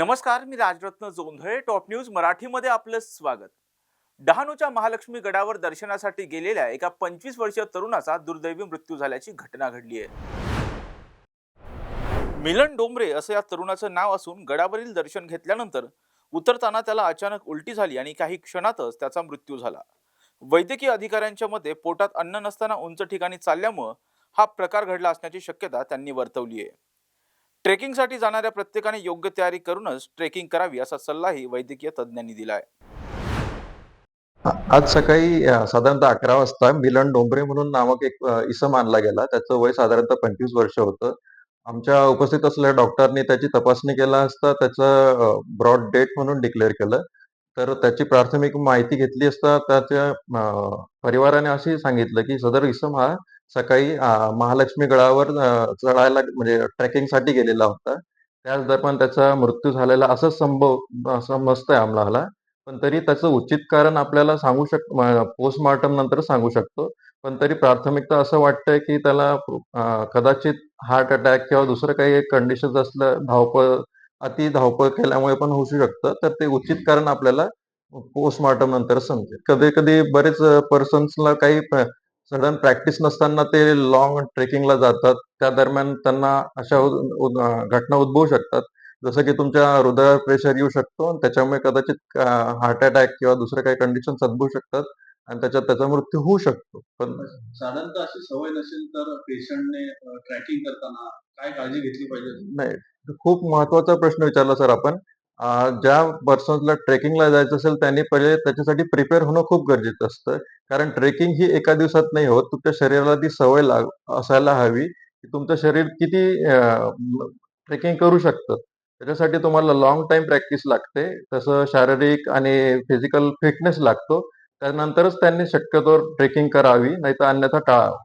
नमस्कार मी Rajratna Jondhale top news मराठीमध्ये आपलं स्वागत. डहाणूच्या महालक्ष्मी गडावर दर्शनासाठी गेलेल्या एका पंचवीस वर्षीय तरुणाचा दुर्दैवी मृत्यू झाल्याची घटना घडली आहे. मिलन डोंबरे असं या तरुणाचं नाव असून गडावरील दर्शन घेतल्यानंतर उतरताना त्याला अचानक उलटी झाली आणि काही क्षणातच त्याचा मृत्यू झाला. वैद्यकीय अधिकाऱ्यांच्या मते पोटात अन्न नसताना उंच ठिकाणी चालल्यामुळं हा प्रकार घडला असण्याची शक्यता त्यांनी वर्तवली आहे. ट्रेकिंगसाठी जाणाऱ्या प्रत्येकाने योग्य तयारी करूनच ट्रेकिंग करावी असा सल्लाही वैद्यकीय तज्ज्ञांनी दिलाय. आज सकाळी साधारणतः अकरा वाजता मिलन डोंबरे म्हणून नामक एक इसम आणला गेला. त्याचं वय साधारणतः पंचवीस वर्ष होतं. आमच्या उपस्थित असलेल्या डॉक्टरनी त्याची तपासणी केला असता त्याचं ब्रॉड डेट म्हणून डिक्लेअर केलं. तर त्याची प्राथमिक माहिती घेतली असता त्याच्या परिवाराने असे सांगितलं की सदर इसम हा सकाळी महालक्ष्मी गडावर चढायला म्हणजे ट्रेकिंगसाठी गेलेला होता. त्याच दरम्यान त्याचा मृत्यू झालेला असं संभव समजतंय आम्हाला. पण तरी त्याचं उचित कारण आपल्याला सांगू शक पोस्टमॉर्टम नंतर सांगू शकतो. पण तरी प्राथमिकता असं वाटतंय की त्याला कदाचित हार्ट अटॅक किंवा दुसरं काही कंडिशन असलं धावपळ अति धावपळ केल्यामुळे पण होऊ शकतं. तर ते उचित कारण आपल्याला पोस्टमॉर्टम नंतर समजेल. कधी कधी बरेच पर्सन्सला काही सडन प्रॅक्टिस नसताना ते लॉंग ट्रेकिंगला जातात. त्या दरम्यान त्यांना अशा घटना उद्भवू शकतात. जसं की तुमच्या हृदयावर प्रेशर येऊ शकतो आणि त्याच्यामुळे कदाचित हार्ट अटॅक किंवा दुसरे काही कंडिशन उद्भवू शकतात आणि त्याच्यात त्याचा मृत्यू होऊ शकतो. पण साधारणतः अशी सवय नसेल तर पेशंटने ट्रॅकिंग करताना काय काळजी घेतली पाहिजे? नाही. खूप महत्त्वाचा प्रश्न विचारला सर आपण. ज्या पर्सन्सला ट्रेकिंगला जायचं असेल त्यांनी पहिले त्याच्यासाठी प्रिपेअर होणं खूप गरजेचं असतं. कारण ट्रेकिंग ही एका दिवसात नाही होत. तुमच्या शरीराला ती सवय लाग असायला हवी की तुमचं शरीर किती ट्रेकिंग करू शकतं. त्याच्यासाठी तुम्हाला लॉंग टाइम प्रॅक्टिस लागते. तसं शारीरिक आणि फिजिकल फिटनेस लागतो. त्यानंतरच त्यांनी शक्यतो ट्रेकिंग करावी नाही तर अन्यथा टाळावं.